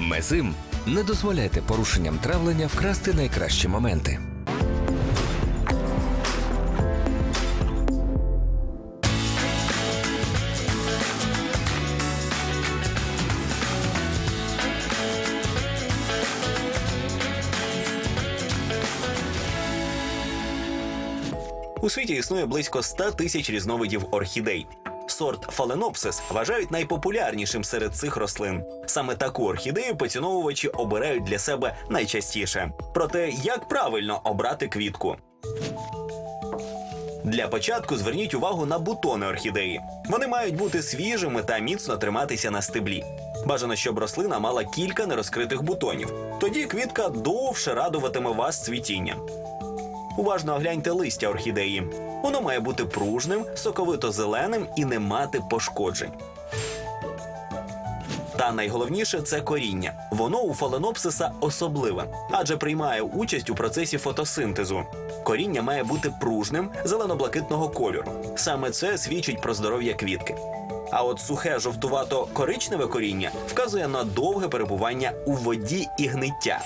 Мезим не дозволяйте порушенням травлення вкрасти найкращі моменти. У світі існує близько 100 тисяч різновидів орхідей. Сорт фаленопсис вважають найпопулярнішим серед цих рослин. Саме таку орхідею поціновувачі обирають для себе найчастіше. Проте, як правильно обрати квітку? Для початку зверніть увагу на бутони орхідеї. Вони мають бути свіжими та міцно триматися на стеблі. Бажано, щоб рослина мала кілька нерозкритих бутонів. Тоді квітка довше радуватиме вас цвітінням. Уважно огляньте листя орхідеї. Воно має бути пружним, соковито-зеленим і не мати пошкоджень. Та найголовніше це коріння. Воно у фаленопсиса особливе, адже приймає участь у процесі фотосинтезу. Коріння має бути пружним, зелено-блакитного кольору. Саме це свідчить про здоров'я квітки. А от сухе жовтувато-коричневе коріння вказує на довге перебування у воді і гниття.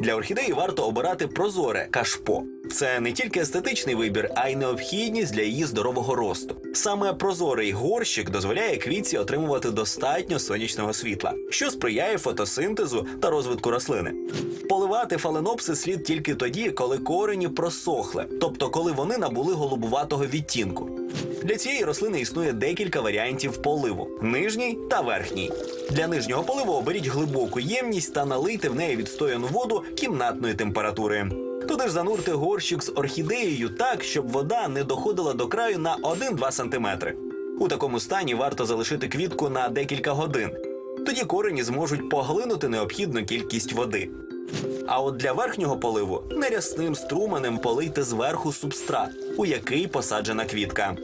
Для орхідеї варто обирати прозоре кашпо. Це не тільки естетичний вибір, а й необхідність для її здорового росту. Саме прозорий горщик дозволяє квітці отримувати достатньо сонячного світла, що сприяє фотосинтезу та розвитку рослини. Поливати фаленопси слід тільки тоді, коли корені просохли, тобто коли вони набули голубуватого відтінку. Для цієї рослини існує декілька варіантів поливу: нижній та верхній. Для нижнього поливу оберіть глибоку ємність та налийте в неї відстояну воду кімнатної температури. Туди ж занурте горщик з орхідеєю так, щоб вода не доходила до краю на 1-2 см. У такому стані варто залишити квітку на декілька годин. Тоді корені зможуть поглинути необхідну кількість води. А от для верхнього поливу нерясним струменем полийте зверху субстрат, у який посаджена квітка.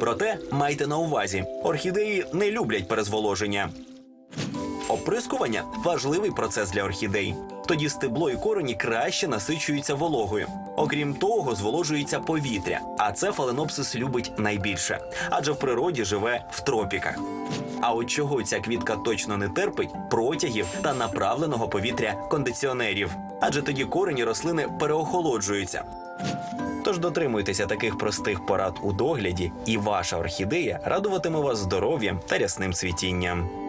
Проте майте на увазі, орхідеї не люблять перезволоження. Оприскування важливий процес для орхідей. Тоді стебло і корені краще насичуються вологою. Окрім того, зволожується повітря, а це фаленопсис любить найбільше, адже в природі живе в тропіках. А от чого ця квітка точно не терпить протягів та направленого повітря кондиціонерів, адже тоді корені рослини переохолоджуються. Тож дотримуйтеся таких простих порад у догляді, і ваша орхідея радуватиме вас здоров'ям та рясним цвітінням.